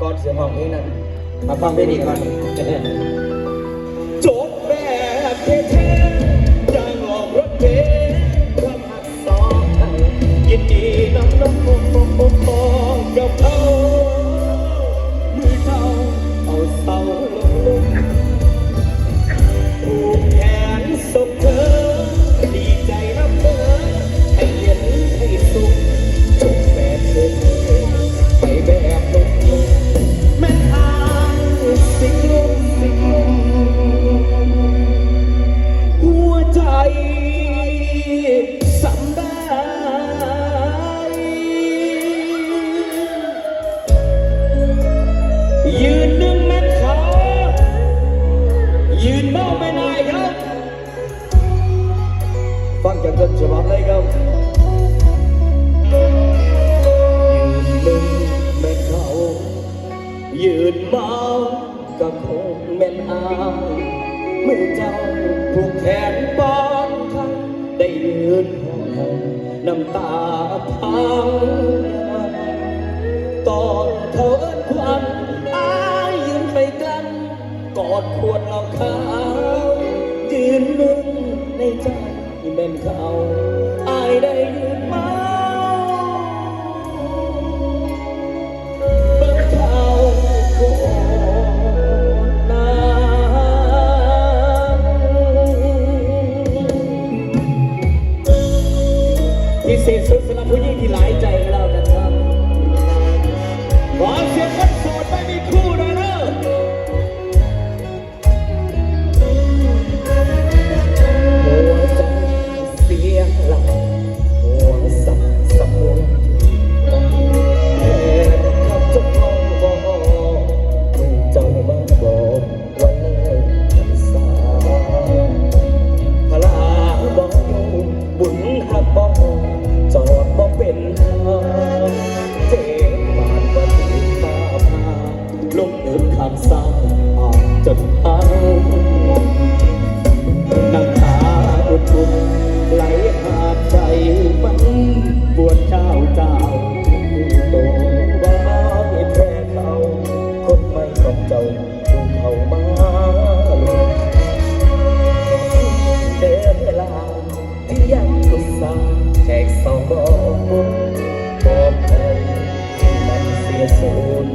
กอดเสียงห้องนี้นั่นมาฟังเพลงนี้ก่อนจบแบบเท่ๆยังออกรถเท่ นบ้านคำได้ยืนห้องน้ำตาพังตอนเขาเอินควันอายยืนไปกันกอดขวดเหล้าขาวยืนมึงในใจแม่นเขาอายได้ยืนมา เศรนสุดสำหรับผู้หญิงที่หลายใจ เอิบขามซ้ำออกจนเท้าน้ำตาอุดๆไหลอาบใจมันปวดเจ้าเจ้าโตว่าไม่แพ้เขาคนไม่กังเจ้าถูกเขามาเดินเวลาที่ยังกุศลแจกสองบอกบอกใครมันเสียสูน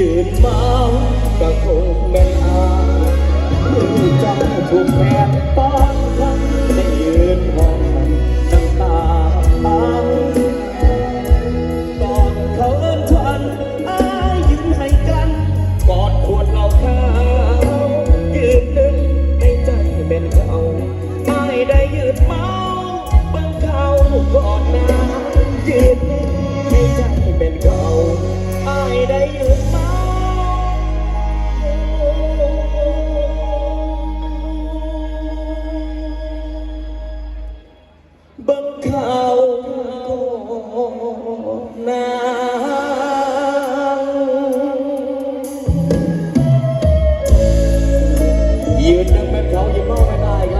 ยืนเมาก็คงแม่นอาดูจังถูกแผนป้อ ยืนดึงเม่เขายืนมองไม่ได้ครับ